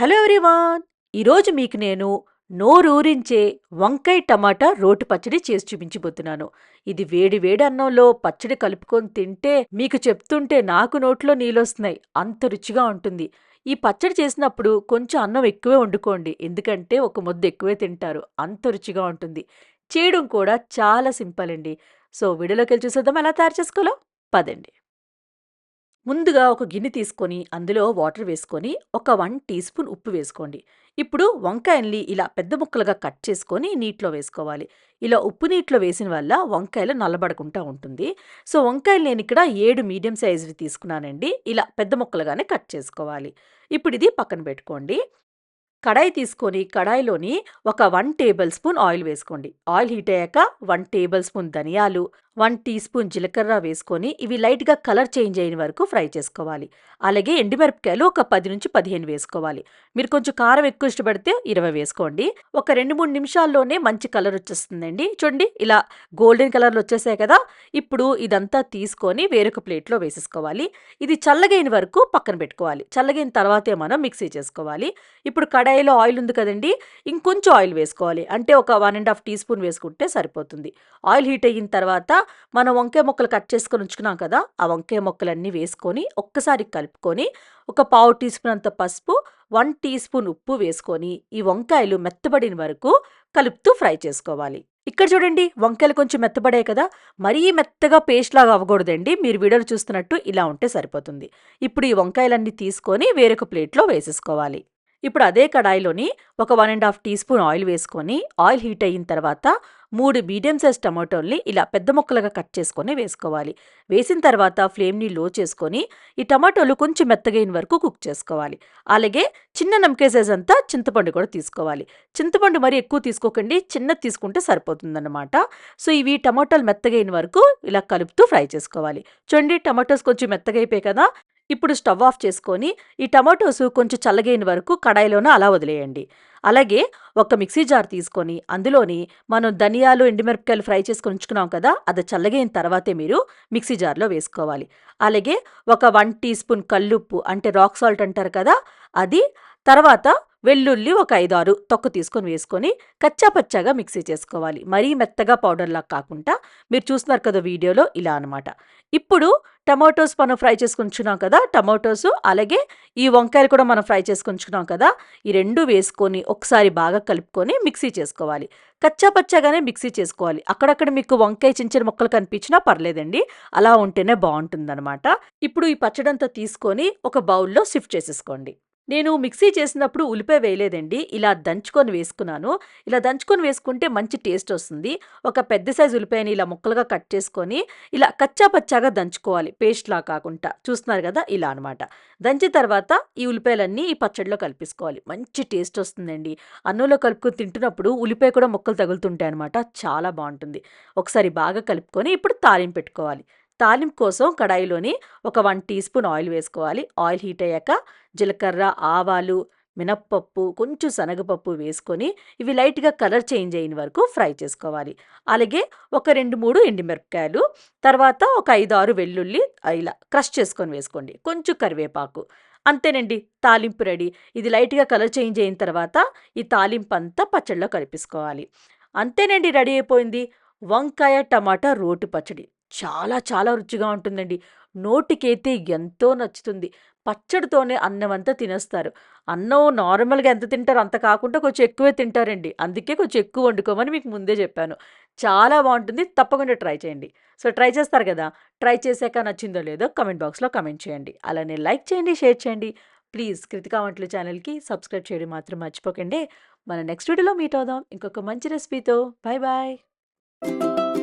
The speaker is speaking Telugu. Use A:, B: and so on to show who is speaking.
A: Hello everyone! ఈరోజు మీకు నేను నోరూరించే వంకాయ టమాటా రోటి పచ్చడి చేసి చూపించబోతున్నాను. ఇది వేడి వేడి అన్నంలో పచ్చడి కలుపుకొని తింటే మీకు చెప్తుంటే నాకు నోట్లో నీళ్ళొస్తున్నాయి అంత రుచిగా ఉంటుంది. ఈ పచ్చడి చేసినప్పుడు కొంచెం అన్నం ఎక్కువే వండుకోండి. ఎందుకంటే ఒక ముద్ద ఎక్కువే తింటారు. అంత రుచిగా ఉంటుంది. చేయడం కూడా చాలా సింపుల్ అండి. సో వీడియోలోకి వెళ్ళి చూసేద్దాం. ఎలా తయారు చేసుకోవాలో? పదండి. ముందుగా ఒక గిన్నె తీసుకొని అందులో వాటర్ వేసుకొని ఒక వన్ టీ స్పూన్ ఉప్పు వేసుకోండి. ఇప్పుడు వంకాయల్ని ఇలా పెద్ద ముక్కలుగా కట్ చేసుకొని నీటిలో వేసుకోవాలి. ఇలా ఉప్పు నీటిలో వేసిన వల్ల వంకాయలు నల్లబడకుండా ఉంటుంది. సో వంకాయలు నేను ఇక్కడ ఏడు మీడియం సైజువి తీసుకున్నానండి. ఇలా పెద్ద ముక్కలుగానే కట్ చేసుకోవాలి. ఇప్పుడు ఇది పక్కన పెట్టుకోండి. కడాయి తీసుకొని కడాయిలోని ఒక వన్ టేబుల్ స్పూన్ ఆయిల్ వేసుకోండి. ఆయిల్ హీట్ అయ్యాక వన్ టేబుల్ స్పూన్ ధనియాలు వన్ టీ స్పూన్ జీలకర్ర వేసుకొని ఇవి లైట్గా కలర్ చేంజ్ అయిన వరకు ఫ్రై చేసుకోవాలి. అలాగే ఎండుమిరపకాయలు ఒక పది నుంచి పదిహేను వేసుకోవాలి. మీరు కొంచెం కారం ఎక్కువ ఇష్టపడితే ఇరవై వేసుకోండి. ఒక రెండు మూడు నిమిషాల్లోనే మంచి కలర్ వచ్చేస్తుందండి. చూడండి ఇలా గోల్డెన్ కలర్లో వచ్చేసాయి కదా. ఇప్పుడు ఇదంతా తీసుకొని వేరొక ప్లేట్లో వేసేసుకోవాలి. ఇది చల్లగైన వరకు పక్కన పెట్టుకోవాలి. చల్లగైన తర్వాతే మనం మిక్సీ చేసుకోవాలి. ఇప్పుడు కడాయిలో ఆయిల్ ఉంది కదండి ఇంకొంచెం ఆయిల్ వేసుకోవాలి. అంటే ఒక one and half teaspoon వేసుకుంటే సరిపోతుంది. ఆయిల్ హీట్ అయిన తర్వాత మనం వంకాయ ముక్కలు కట్ చేసుకొని ఉంచుకున్నాం కదా ఆ వంకాయ ముక్కలన్నీ వేసుకొని ఒక్కసారి కలుపుకొని ఒక పావు టీ స్పూన్ అంత పసుపు వన్ టీ స్పూన్ ఉప్పు వేసుకొని ఈ వంకాయలు మెత్తబడిన వరకు కలుపుతూ ఫ్రై చేసుకోవాలి. ఇక్కడ చూడండి వంకాయలు కొంచెం మెత్తబడాయి కదా మరీ మెత్తగా పేస్ట్ లాగా అవ్వకూడదండి. మీరు వీడియోలు చూస్తున్నట్టు ఇలా ఉంటే సరిపోతుంది. ఇప్పుడు ఈ వంకాయలన్నీ తీసుకొని వేరొక ప్లేట్లో వేసేసుకోవాలి. ఇప్పుడు అదే కడాయిలోని ఒక one and half teaspoon oil వేసుకొని ఆయిల్ హీట్ అయిన తర్వాత మూడు మీడియం సైజ్ టమాటోల్ని ఇలా పెద్ద ముక్కలుగా కట్ చేసుకొని వేసుకోవాలి. వేసిన తర్వాత ఫ్లేమ్ని లో చేసుకొని ఈ టమాటోలు కొంచెం మెత్తగైన వరకు కుక్ చేసుకోవాలి. అలాగే చిన్న నమ్మకే సైజ్ అంతా చింతపండు కూడా తీసుకోవాలి. చింతపండు మరి ఎక్కువ తీసుకోకండి చిన్నది తీసుకుంటే సరిపోతుందన్నమాట. సో ఇవి టమాటోలు మెత్తగైన వరకు ఇలా కలుపుతూ ఫ్రై చేసుకోవాలి. చూడండి టమాటోస్ కొంచెం మెత్తగైపోయాయి కదా. ఇప్పుడు స్టవ్ ఆఫ్ చేసుకొని ఈ టమాటోస్ కొంచెం చల్లగైన వరకు కడాయిలోనే అలా వదిలేయండి. అలాగే ఒక మిక్సీ జార్ తీసుకొని అందులోని మనం ధనియాలు ఎండుమిరపకాయలు ఫ్రై చేసుకొని ఉంచుకున్నాం కదా అది చల్లగైన తర్వాతే మీరు మిక్సీ జార్లో వేసుకోవాలి. అలాగే ఒక వన్ టీ స్పూన్ కల్లుప్పు అంటే రాక్ సాల్ట్ అంటారు కదా అది తర్వాత వెల్లుల్లి ఒక ఐదు ఆరు తొక్క తీసుకొని వేసుకొని కచ్చాపచ్చాగా మిక్సీ చేసుకోవాలి. మరీ మెత్తగా పౌడర్లా కాకుండా మీరు చూస్తున్నారు కదా వీడియోలో ఇలా అనమాట ఇప్పుడు టమాటోస్ మనం ఫ్రై చేసుకుంటున్నాం కదా టమాటోస్ అలాగే ఈ వంకాయలు కూడా మనం ఫ్రై చేసుకుంటున్నాం కదా ఈ రెండు వేసుకొని ఒకసారి బాగా కలుపుకొని మిక్సీ చేసుకోవాలి. కచ్చాపచ్చాగానే మిక్సీ చేసుకోవాలి. అక్కడక్కడ మీకు వంకాయ చిన్న చిన్న ముక్కలు కనిపించినా పర్లేదండి. అలా ఉంటేనే బాగుంటుందన్నమాట. ఇప్పుడు ఈ పచ్చడంతా తీసుకొని ఒక బౌల్లో షిఫ్ట్ చేసేసుకోండి. నేను మిక్సీ చేసినప్పుడు ఉల్లిపాయ వేయలేదండి. ఇలా దంచుకొని వేసుకున్నాను. ఇలా దంచుకొని వేసుకుంటే మంచి టేస్ట్ వస్తుంది. ఒక పెద్ద సైజు ఉల్లిపాయని ఇలా ముక్కలుగా కట్ చేసుకొని ఇలా కచ్చా పచ్చాగా దంచుకోవాలి. పేస్ట్లా కాకుండా. చూస్తున్నారు కదా? ఇలా అనమాట దంచిన తర్వాత ఈ ఉల్లిపాయలన్నీ ఈ పచ్చడిలో కలిపేసుకోవాలి. మంచి టేస్ట్ వస్తుందండి. అన్నంలో కలుపుకొని తింటున్నప్పుడు ఉల్లిపాయ కూడా ముక్కలు తగులుతుంటాయి అనమాట చాలా బాగుంటుంది. ఒకసారి బాగా కలుపుకొని ఇప్పుడు తాలింపు పెట్టుకోవాలి. తాలింపు కోసం కడాయిలోని ఒక వన్ టీ స్పూన్ ఆయిల్ వేసుకోవాలి. ఆయిల్ హీట్ అయ్యాక జీలకర్ర ఆవాలు మినప్పప్పు కొంచెం శనగపప్పు వేసుకొని ఇవి లైట్గా కలర్ చేంజ్ అయిన వరకు ఫ్రై చేసుకోవాలి. అలాగే ఒక రెండు మూడు ఎండుమిరపకాయలు తర్వాత ఒక ఐదు ఆరు వెల్లుల్లి ఇలా క్రష్ చేసుకొని వేసుకోండి. కొంచెం కరివేపాకు. అంతేనండి తాలింపు రెడీ. ఇది లైట్గా కలర్ చేంజ్ అయిన తర్వాత ఈ తాలింపు అంతా పచ్చడిలో కలిపేసుకోవాలి. అంతేనండి రెడీ అయిపోయింది. వంకాయ టమాటా రోటి పచ్చడి. చాలా చాలా రుచిగా ఉంటుందండి. నోటికైతే ఎంతో నచ్చుతుంది. పచ్చడితోనే అన్నం అంతా తినేస్తారు. అన్నం నార్మల్గా ఎంత తింటారో అంత కాకుండా కొంచెం ఎక్కువే తింటారండి. అందుకే కొంచెం ఎక్కువ వండుకోమని మీకు ముందే చెప్పాను. చాలా బాగుంటుంది. తప్పకుండా ట్రై చేయండి. సో ట్రై చేస్తారు కదా? ట్రై చేశాక నచ్చిందో లేదో కమెంట్ బాక్స్లో కమెంట్ చేయండి. అలానే లైక్ చేయండి షేర్ చేయండి. ప్లీజ్ కృతికా వంటల ఛానల్కి సబ్స్క్రైబ్ చేయడం మాత్రం మర్చిపోకండి. మన నెక్స్ట్ వీడియోలో మీట్ అవుదాం. ఇంకొక మంచి రెసిపీతో. Bye bye